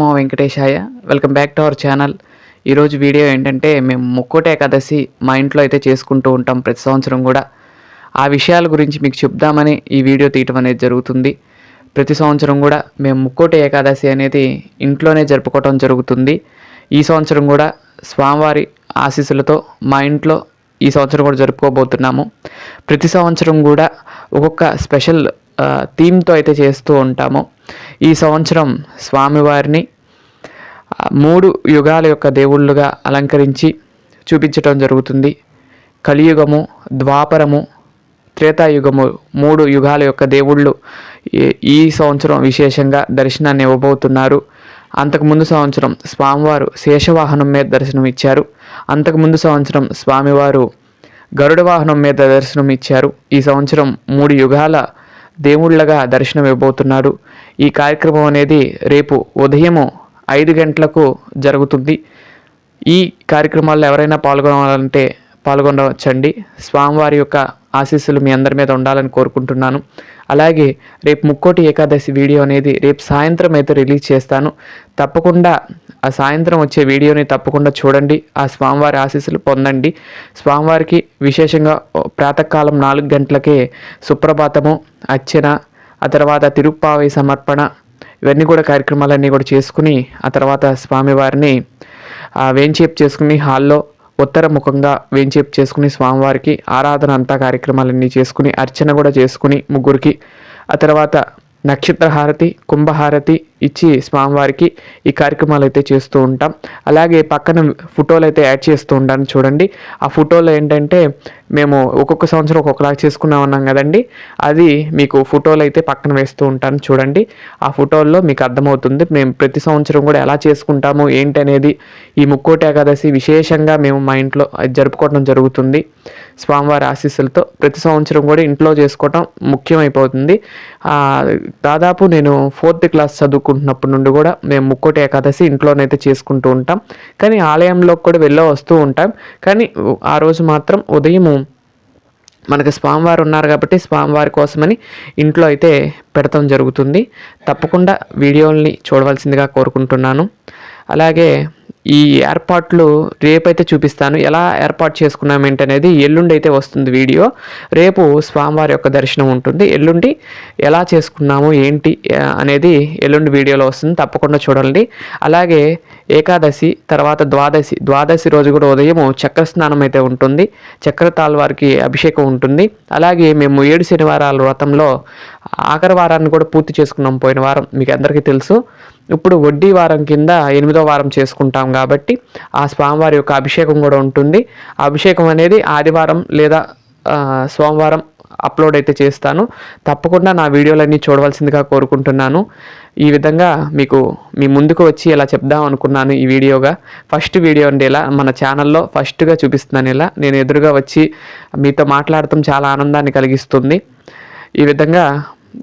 మా వెంకటేశాయ welcome back to our channel. ఈరోజు video ఏంటంటే మేము ముక్కోటి ఏకాదశి మా ఇంట్లో అయితే చేసుకుంటూ ఉంటాం ప్రతి సంవత్సరం కూడా. ఆ విషయాల గురించి మీకు చెప్దామని ఈ వీడియో తీయటం అనేది జరుగుతుంది. ప్రతి సంవత్సరం కూడా మేము ముక్కోటి ఏకాదశి అనేది ఇంట్లోనే జరుపుకోవటం జరుగుతుంది. ఈ సంవత్సరం కూడా స్వామివారి ఆశీస్సులతో మా ఇంట్లో ఈ సంవత్సరం కూడా జరుపుకోబోతున్నాము. ప్రతి సంవత్సరం కూడా ఒక్కొక్క స్పెషల్ థీమ్తో అయితే చేస్తూ ఉంటాము. ఈ సంవత్సరం స్వామివారిని మూడు యుగాల యొక్క దేవుళ్ళుగా అలంకరించి చూపించటం జరుగుతుంది. కలియుగము ద్వాపరము త్రేతాయుగము మూడు యుగాల యొక్క దేవుళ్ళు ఈ సంవత్సరం విశేషంగా దర్శనాన్ని ఇవ్వబోతున్నారు. అంతకుముందు సంవత్సరం స్వామివారు శేషవాహనం మీద దర్శనం ఇచ్చారు. అంతకుముందు సంవత్సరం స్వామివారు గరుడ వాహనం మీద దర్శనం ఇచ్చారు. ఈ సంవత్సరం మూడు యుగాల దేవుళ్ళగా దర్శనం ఇవ్వబోతున్నారు. ఈ కార్యక్రమం అనేది రేపు ఉదయము ఐదు గంటలకు జరుగుతుంది. ఈ కార్యక్రమాల్లో ఎవరైనా పాల్గొనాలంటే పాల్గొనవచ్చండి. స్వామివారి యొక్క ఆశీస్సులు మీ అందరి మీద ఉండాలని కోరుకుంటున్నాను. అలాగే రేపు ముక్కోటి ఏకాదశి వీడియో అనేది రేపు సాయంత్రం అయితే రిలీజ్ చేస్తాను. తప్పకుండా ఆ సాయంత్రం వచ్చే వీడియోని తప్పకుండా చూడండి. ఆ స్వామివారి ఆశీస్సులు పొందండి. స్వామివారికి విశేషంగా ప్రాతకాలం నాలుగు గంటలకే సుప్రభాతము అర్చన ఆ తర్వాత తిరుప్పావి సమర్పణ. ఇవన్నీ కూడా కార్యక్రమాలన్నీ కూడా చేసుకుని ఆ తర్వాత స్వామివారిని వేంచేపు చేసుకుని హాల్లో ఉత్తర ముఖంగా వేంచేపు చేసుకుని స్వామివారికి ఆరాధన అంతా కార్యక్రమాలన్నీ చేసుకుని అర్చన కూడా చేసుకుని ముగ్గురికి. ఆ తర్వాత నక్షత్రహారతి కుంభహారతి ఇచ్చి స్వామివారికి ఈ కార్యక్రమాలు అయితే చేస్తూ ఉంటాం. అలాగే పక్కన ఫోటోలు అయితే యాడ్ చేస్తూ ఉంటాను చూడండి. ఆ ఫోటోలో ఏంటంటే మేము ఒక్కొక్క సంవత్సరం ఒక్కొక్కలాగా చేసుకున్నాం ఉన్నాం కదండి. అది మీకు ఫోటోలు అయితే పక్కన వేస్తూ ఉంటాను చూడండి. ఆ ఫోటోల్లో మీకు అర్థమవుతుంది మేము ప్రతి సంవత్సరం కూడా ఎలా చేసుకుంటాము ఏంటి అనేది. ఈ ముక్కోటి ఏకాదశి విశేషంగా మేము మా ఇంట్లో జరుపుకోవడం జరుగుతుంది. స్వామివారి ఆశీస్సులతో ప్రతి సంవత్సరం కూడా ఇంట్లో చేసుకోవటం ముఖ్యమైపోతుంది. దాదాపు నేను ఫోర్త్ క్లాస్ చదువుకుంటున్నప్పటి నుండి కూడా మేము ముక్కోటి ఏకాదశి ఇంట్లోనైతే చేసుకుంటూ ఉంటాం. కానీ ఆలయంలోకి కూడా వెళ్ళి వస్తూ ఉంటాం. కానీ ఆ రోజు మాత్రం ఉదయం మనకి స్వామివారు ఉన్నారు కాబట్టి స్వామివారి కోసమని ఇంట్లో అయితే పెడతాం జరుగుతుంది. తప్పకుండా వీడియోల్ని చూడవలసిందిగా కోరుకుంటున్నాను. అలాగే ఈ ఏర్పాట్లు రేపైతే చూపిస్తాను. ఎలా ఏర్పాటు చేసుకున్నాం ఏంటనేది ఎల్లుండి అయితే వస్తుంది వీడియో. రేపు స్వామివారి యొక్క దర్శనం ఉంటుంది. ఎల్లుండి ఎలా చేసుకున్నాము ఏంటి అనేది ఎల్లుండి వీడియోలో వస్తుంది. తప్పకుండా చూడండి. అలాగే ఏకాదశి తర్వాత ద్వాదశి. ద్వాదశి రోజు కూడా ఉదయం చక్ర స్నానం అయితే ఉంటుంది. చక్ర వారికి అభిషేకం ఉంటుంది. అలాగే మేము ఏడు శనివారాల వ్రతంలో ఆఖరి వారాన్ని కూడా పూర్తి చేసుకున్నాం పోయిన వారం. మీకు అందరికీ తెలుసు. ఇప్పుడు వడ్డీ వారం కింద ఎనిమిదో వారం చేసుకుంటాం కాబట్టి ఆ స్వామివారి యొక్క అభిషేకం కూడా ఉంటుంది. అభిషేకం అనేది ఆదివారం లేదా సోమవారం అప్లోడ్ అయితే చేస్తాను. తప్పకుండా నా వీడియోలన్నీ చూడవలసిందిగా కోరుకుంటున్నాను. ఈ విధంగా మీకు మీ ముందుకు వచ్చి ఇలా చెప్దాం అనుకున్నాను ఈ వీడియోగా. ఫస్ట్ వీడియో అండి ఇలా మన ఛానల్లో ఫస్ట్గా చూపిస్తున్నాను ఇలా నేను ఎదురుగా వచ్చి మీతో మాట్లాడటం చాలా ఆనందాన్ని కలిగిస్తుంది. ఈ విధంగా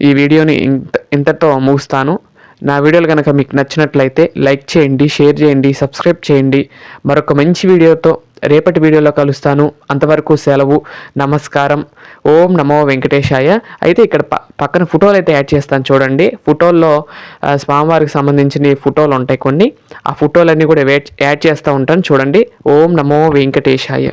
ఈ వీడియోని ఇంత ఇంతతో ముగుస్తాను. నా వీడియోలు కనుక మీకు నచ్చినట్లయితే లైక్ చేయండి షేర్ చేయండి సబ్స్క్రైబ్ చేయండి. మరొక మంచి వీడియోతో రేపటి వీడియోలో కలుస్తాను. అంతవరకు సెలవు నమస్కారం. ఓం నమో వెంకటేశాయ. అయితే ఇక్కడ పక్కన ఫోటోలు అయితే యాడ్ చేస్తాను చూడండి. ఫోటోల్లో స్వామివారికి సంబంధించిన ఫోటోలు ఉంటాయి కొన్ని. ఆ ఫోటోలన్నీ కూడా యాడ్ చేస్తూ ఉంటాను చూడండి. ఓం నమో వెంకటేశాయ.